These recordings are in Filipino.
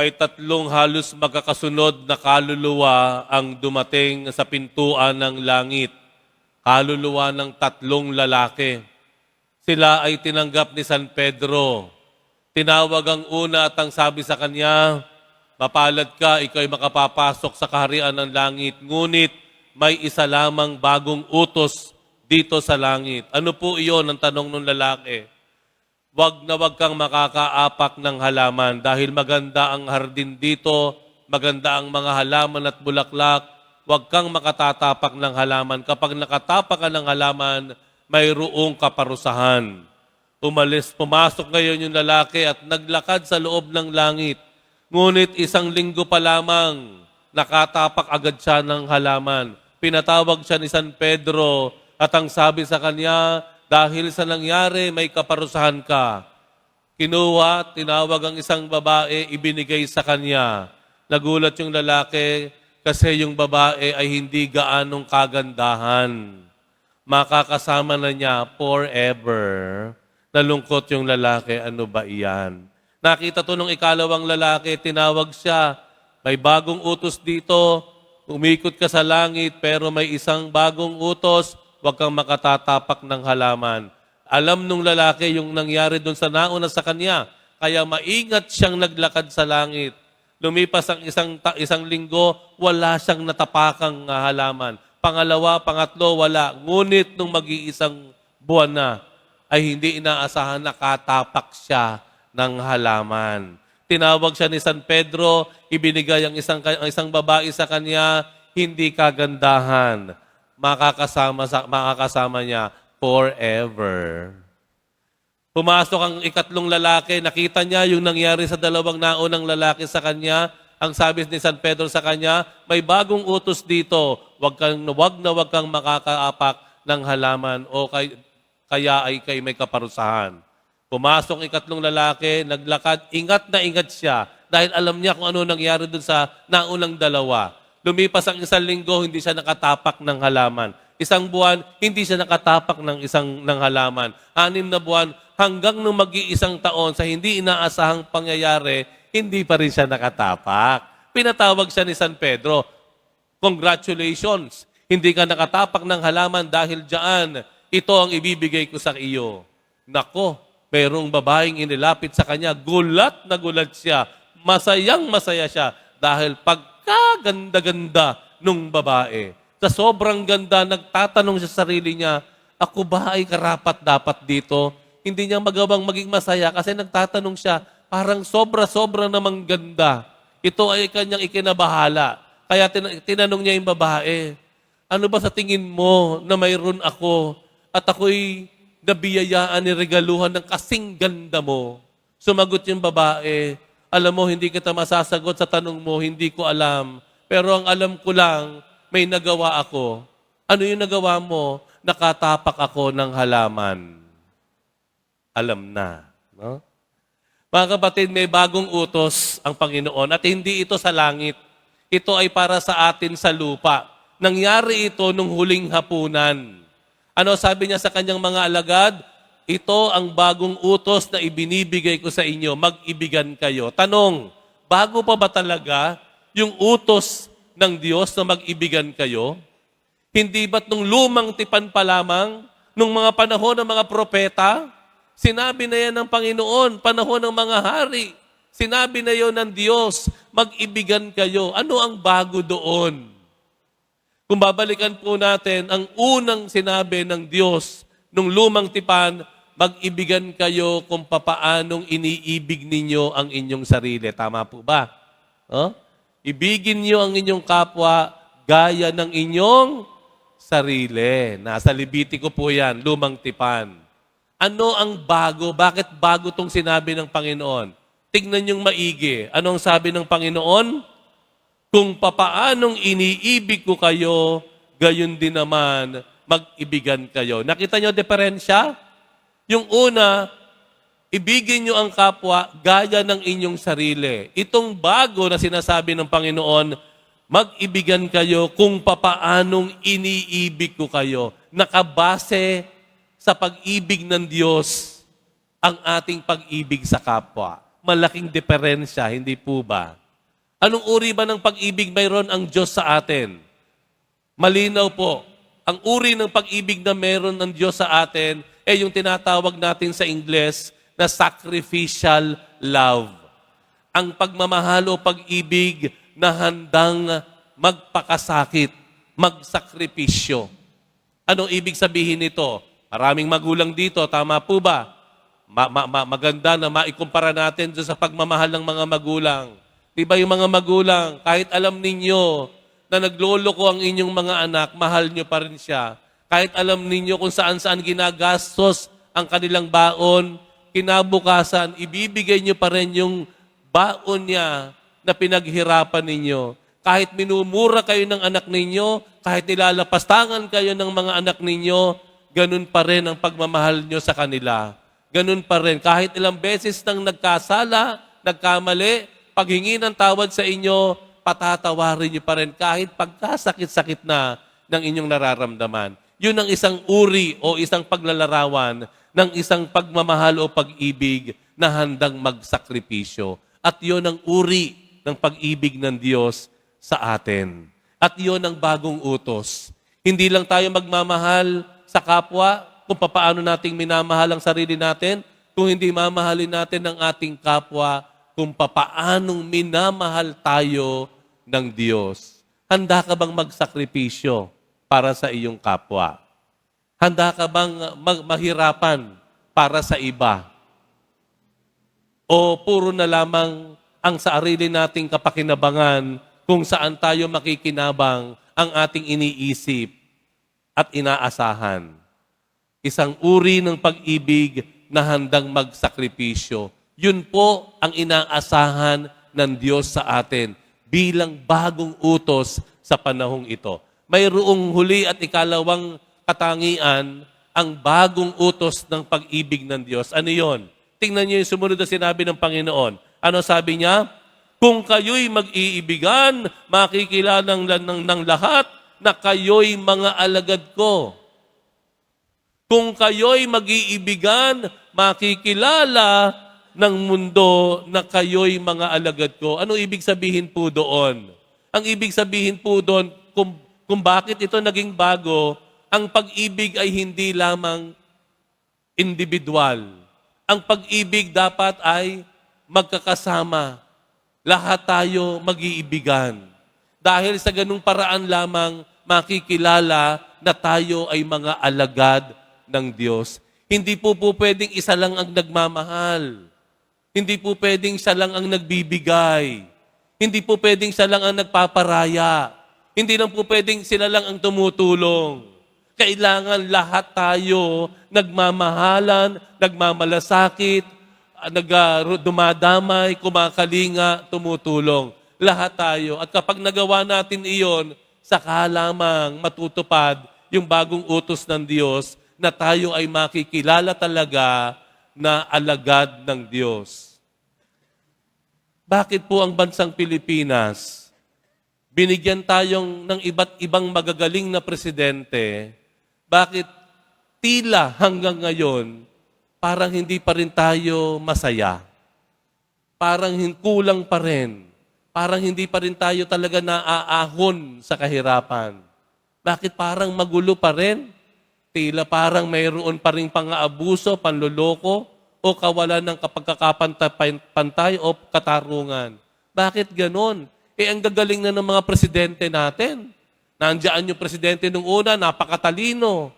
may tatlong halos magkakasunod na kaluluwa ang dumating sa pintuan ng langit. Kaluluwa ng tatlong lalaki. Sila ay tinanggap ni San Pedro. Tinawag ang una at ang sabi sa kanya, Mapalad ka, ikaw ay makapapasok sa kaharian ng langit. Ngunit may isa lamang bagong utos dito sa langit. Ano po iyon ang tanong ng lalaki? Wag na wag kang makakaapak ng halaman dahil maganda ang hardin dito, maganda ang mga halaman at bulaklak. Wag kang makatatapak ng halaman. Kapag nakatapak ka ng halaman, mayroong kaparusahan. Umalis, pumasok ngayon yung lalaki at naglakad sa loob ng langit. Ngunit isang linggo pa lamang, nakatapak agad siya ng halaman. Pinatawag siya ni San Pedro at ang sabi sa kanya, dahil sa nangyari, may kaparusahan ka. Kinuha, tinawag ang isang babae, ibinigay sa kanya. Nagulat yung lalaki kasi yung babae ay hindi gaanong kagandahan. Makakasama na niya forever. Nalungkot yung lalaki, ano ba iyan? Nakita to nung ikalawang lalaki, tinawag siya. May bagong utos dito, umikot ka sa langit, pero may isang bagong utos, huwag kang makatatapak ng halaman. Alam nung lalaki yung nangyari doon sa nauna sa kanya, kaya maingat siyang naglakad sa langit. Lumipas ang isang, isang linggo, wala siyang natapakang ah, halaman. Pangalawa, pangatlo, wala. Ngunit nung mag-iisang buwan na, ay hindi inaasahan nakatapak siya ng halaman. Tinawag siya ni San Pedro, ibinigay ang isang, ang isang babae sa kanya, hindi kagandahan. Makakasama, sa, makakasama niya forever. Pumasok ang ikatlong lalaki, nakita niya yung nangyari sa dalawang naunang lalaki sa kanya. Ang sabi ni San Pedro sa kanya, may bagong utos dito, wag, kang, wag na wag kang makakaapak ng halaman o kay, kaya ay kay may kaparusahan. Pumasok ikatlong lalaki, naglakad, ingat na ingat siya dahil alam niya kung ano nangyari dun sa naunang dalawa. Lumipas ang isang linggo, hindi siya nakatapak ng halaman. Isang buwan, hindi siya nakatapak ng isang ng halaman. Anim na buwan, hanggang nung mag-iisang taon sa hindi inaasahang pangyayari, hindi pa rin siya nakatapak. Pinatawag siya ni San Pedro. Congratulations! Hindi ka nakatapak ng halaman dahil diyan, ito ang ibibigay ko sa iyo. Nako, merong babaeng inilapit sa kanya, gulat na gulat siya. Masayang masaya siya dahil pagkaganda-ganda nung babae. Sa sobrang ganda, nagtatanong sa sarili niya, ako ba ay karapat dapat dito? Hindi niya magawang maging masaya kasi nagtatanong siya, parang sobra-sobra namang ganda. Ito ay kanyang ikinabahala. Kaya tin- tinanong niya yung babae, ano ba sa tingin mo na mayroon ako at ako'y nabiyayaan ni regaluhan ng kasing ganda mo? Sumagot yung babae, alam mo, hindi kita masasagot sa tanong mo, hindi ko alam. Pero ang alam ko lang, may nagawa ako. Ano yung nagawa mo? Nakatapak ako ng halaman. Alam na. No? Mga kapatid, may bagong utos ang Panginoon at hindi ito sa langit. Ito ay para sa atin sa lupa. Nangyari ito nung huling hapunan. Ano sabi niya sa kanyang mga alagad? Ito ang bagong utos na ibinibigay ko sa inyo. Mag-ibigan kayo. Tanong, bago pa ba talaga yung utos ng Diyos na mag-ibigan kayo? Hindi ba't nung lumang tipan pa lamang, nung mga panahon ng mga propeta, sinabi na yan ng Panginoon, panahon ng mga hari, sinabi na yon ng Diyos, mag-ibigan kayo. Ano ang bago doon? Kung babalikan po natin, ang unang sinabi ng Diyos nung lumang tipan, mag-ibigan kayo kung papaanong iniibig ninyo ang inyong sarili. Tama po ba? Oh? Ibigin niyo ang inyong kapwa gaya ng inyong sarili. Nasa Libitiko po yan, lumang tipan. Ano ang bago? Bakit bago tong sinabi ng Panginoon? Tignan yung maigi. Ano ang sabi ng Panginoon? Kung papaanong iniibig ko kayo, gayon din naman mag-ibigan kayo. Nakita nyo diferensya? Yung una, ibigin nyo ang kapwa gaya ng inyong sarili. Itong bago na sinasabi ng Panginoon, mag-ibigan kayo kung papaanong iniibig ko kayo. Nakabase sa pag-ibig ng Diyos ang ating pag-ibig sa kapwa. malaking diferensya, hindi po ba? Anong uri ba ng pag-ibig mayroon ang Diyos sa atin? Malinaw po, ang uri ng pag-ibig na meron ng Diyos sa atin ay yung tinatawag natin sa Ingles na sacrificial love. Ang pagmamahal o pag-ibig na handang magpakasakit, magsakripisyo. Anong ibig sabihin nito? Maraming magulang dito, tama po ba? Ma- ma- ma- maganda na maikumpara natin sa pagmamahal ng mga magulang. Di ba yung mga magulang, kahit alam ninyo na nagloloko ang inyong mga anak, mahal nyo pa rin siya. Kahit alam ninyo kung saan-saan ginagastos ang kanilang baon, kinabukasan, ibibigay nyo pa rin yung baon niya na pinaghirapan ninyo. Kahit minumura kayo ng anak ninyo, kahit nilalapastangan kayo ng mga anak ninyo, ganun pa rin ang pagmamahal nyo sa kanila. Ganun pa rin. Kahit ilang beses nang nagkasala, nagkamali, paghingi ng tawad sa inyo, patatawarin nyo pa rin kahit pagkasakit-sakit na ng inyong nararamdaman. Yun ang isang uri o isang paglalarawan ng isang pagmamahal o pag-ibig na handang magsakripisyo. At yun ang uri ng pag-ibig ng Diyos sa atin. At yun ang bagong utos. Hindi lang tayo magmamahal sa kapwa kung paano nating minamahal ang sarili natin, kung hindi mamahalin natin ang ating kapwa, kung papaanong minamahal tayo ng Diyos. Handa ka bang magsakripisyo para sa iyong kapwa? Handa ka bang mag- mahirapan para sa iba? O puro na lamang ang sarili nating kapakinabangan kung saan tayo makikinabang ang ating iniisip at inaasahan? Isang uri ng pag-ibig na handang magsakripisyo. Yun po ang inaasahan ng Diyos sa atin bilang bagong utos sa panahong ito. Mayroong huli at ikalawang katangian ang bagong utos ng pag-ibig ng Diyos. Ano yon? Tingnan niyo yung sumunod na sinabi ng Panginoon. Ano sabi niya? Kung kayo'y mag-iibigan, makikilala ng, ng, ng lahat na kayo'y mga alagad ko. Kung kayo'y mag-iibigan, makikilala ng mundo na kayo'y mga alagad ko. Ano ibig sabihin po doon? Ang ibig sabihin po doon, kung, kung bakit ito naging bago, ang pag-ibig ay hindi lamang individual. Ang pag-ibig dapat ay magkakasama. Lahat tayo mag-iibigan. Dahil sa ganung paraan lamang makikilala na tayo ay mga alagad ng Diyos. Hindi po po pwedeng isa lang ang nagmamahal. Hindi po pwedeng siya lang ang nagbibigay. Hindi po pwedeng siya lang ang nagpaparaya. Hindi lang po pwedeng sila lang ang tumutulong. Kailangan lahat tayo nagmamahalan, nagmamalasakit, ah, nag, dumadamay, kumakalinga, tumutulong. Lahat tayo. At kapag nagawa natin iyon, saka lamang matutupad yung bagong utos ng Diyos na tayo ay makikilala talaga na alagad ng Diyos. Bakit po ang bansang Pilipinas, binigyan tayong ng iba't ibang magagaling na presidente, bakit tila hanggang ngayon, parang hindi pa rin tayo masaya? Parang kulang pa rin. Parang hindi pa rin tayo talaga naaahon sa kahirapan. Bakit parang magulo pa rin? Tila parang mayroon pa rin pang-aabuso, panloloko, o kawalan ng kapagkakapantay o katarungan. Bakit ganon? Eh, ang gagaling na ng mga presidente natin. Nandiyan yung presidente nung una, napakatalino.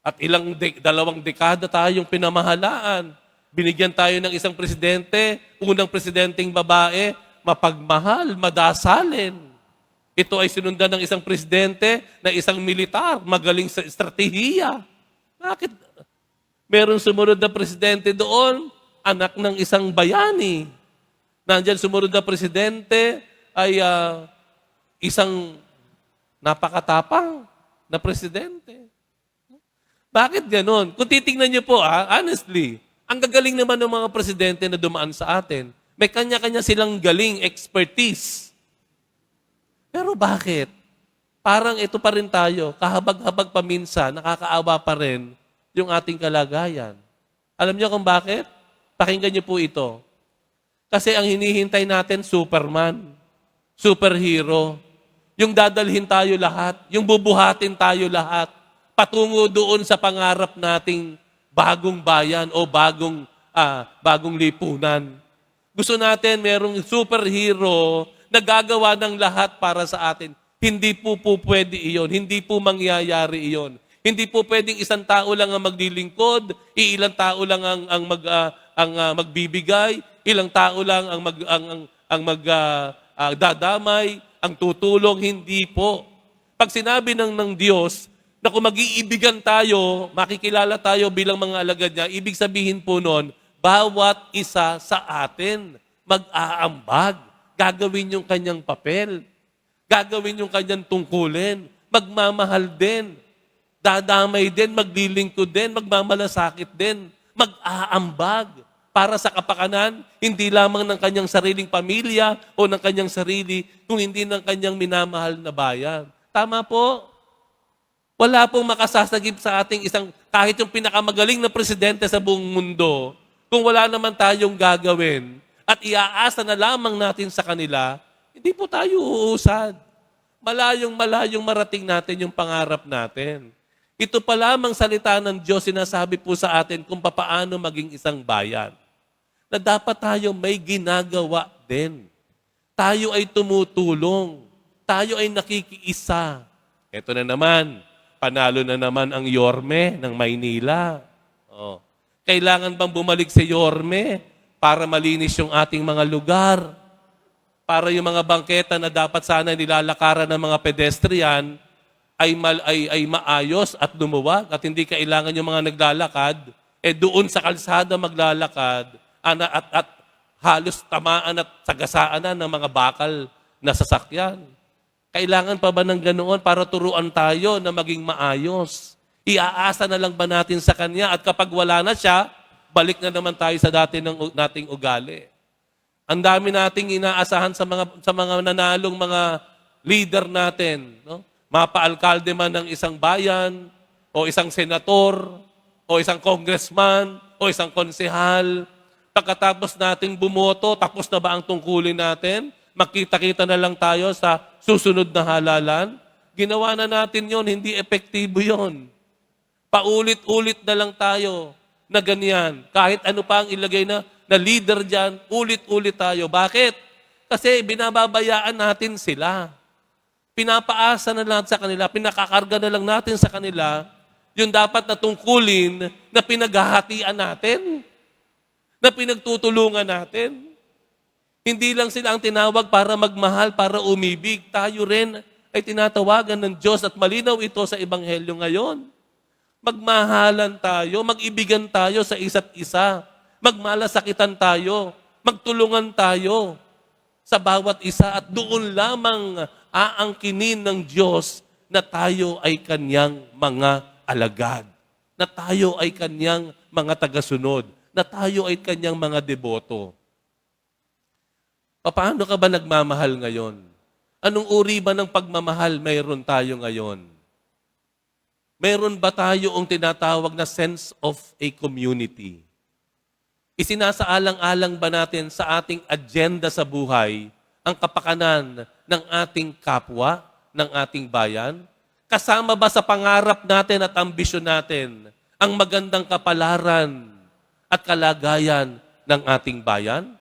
At ilang de- dalawang dekada tayong pinamahalaan. Binigyan tayo ng isang presidente, unang presidenteng babae, mapagmahal, madasalin. Ito ay sinundan ng isang presidente na isang militar, magaling sa estratehiya. Bakit? Meron sumunod na presidente doon, anak ng isang bayani. Nandyan sumunod na presidente ay ah, isang napakatapang na presidente. Bakit ganon? Kung titingnan niyo po, ah, honestly, ang gagaling naman ng mga presidente na dumaan sa atin. May kanya-kanya silang galing, expertise. Pero bakit? Parang ito pa rin tayo, kahabag-habag paminsan, nakakaawa pa rin yung ating kalagayan. Alam niyo kung bakit? Pakinggan niyo po ito. Kasi ang hinihintay natin, Superman, superhero, yung dadalhin tayo lahat, yung bubuhatin tayo lahat, patungo doon sa pangarap nating bagong bayan o bagong ah, bagong lipunan. Gusto natin merong superhero na gagawa ng lahat para sa atin. Hindi po po pwede iyon. Hindi po mangyayari iyon. Hindi po pwedeng isang tao lang ang maglilingkod, iilang tao lang ang ang mag ah, ang ah, magbibigay, ilang tao lang ang mag ang ang, ang mag ah, ah, dadamay, ang tutulong hindi po. Pag sinabi ng ng Diyos na kung mag-iibigan tayo, makikilala tayo bilang mga alagad niya, ibig sabihin po noon, bawat isa sa atin mag-aambag, gagawin yung kanyang papel, gagawin yung kanyang tungkulin, magmamahal din, dadamay din, maglilingkod din, magmamalasakit din, mag-aambag para sa kapakanan, hindi lamang ng kanyang sariling pamilya o ng kanyang sarili, kung hindi ng kanyang minamahal na bayan. Tama po? Wala pong makasasagip sa ating isang, kahit yung pinakamagaling na presidente sa buong mundo, kung wala naman tayong gagawin at iaasa na lamang natin sa kanila, hindi po tayo uusad. Malayong malayong marating natin yung pangarap natin. Ito pa lamang salita ng Diyos sinasabi po sa atin kung papaano maging isang bayan. Na dapat tayo may ginagawa din. Tayo ay tumutulong. Tayo ay nakikiisa. Ito na naman, panalo na naman ang Yorme ng Maynila. Oh. Kailangan bang bumalik si Yorme para malinis yung ating mga lugar? Para yung mga bangketa na dapat sana nilalakaran ng mga pedestrian ay, mal, ay, ay maayos at lumuwag at hindi kailangan yung mga naglalakad, eh doon sa kalsada maglalakad ana, at, at halos tamaan at sagasaan na ng mga bakal na sasakyan. Kailangan pa ba ng ganoon para turuan tayo na maging maayos? Iaasa na lang ba natin sa Kanya at kapag wala na siya, balik na naman tayo sa dati ng nating ugali. Ang dami nating inaasahan sa mga sa mga nanalong mga leader natin, no? Mapa-alkalde man ng isang bayan o isang senator o isang congressman o isang konsehal. Pagkatapos nating bumoto, tapos na ba ang tungkulin natin? Makita-kita na lang tayo sa susunod na halalan? Ginawa na natin yon, hindi epektibo yon. Paulit-ulit na lang tayo na ganyan. Kahit ano pa ang ilagay na, na leader dyan, ulit-ulit tayo. Bakit? Kasi binababayaan natin sila. Pinapaasa na lang sa kanila, pinakakarga na lang natin sa kanila yung dapat na tungkulin na pinaghahatian natin, na pinagtutulungan natin. Hindi lang sila ang tinawag para magmahal, para umibig. Tayo rin ay tinatawagan ng Diyos at malinaw ito sa Ebanghelyo ngayon. Magmahalan tayo, magibigan tayo sa isa't isa. Magmalasakitan tayo, magtulungan tayo sa bawat isa at doon lamang aangkinin ng Diyos na tayo ay kanyang mga alagad, na tayo ay kanyang mga tagasunod, na tayo ay kanyang mga deboto. Paano ka ba nagmamahal ngayon? Anong uri ba ng pagmamahal mayroon tayo ngayon? Meron ba tayo ang tinatawag na sense of a community? Isinasaalang-alang ba natin sa ating agenda sa buhay ang kapakanan ng ating kapwa, ng ating bayan? Kasama ba sa pangarap natin at ambisyon natin ang magandang kapalaran at kalagayan ng ating bayan?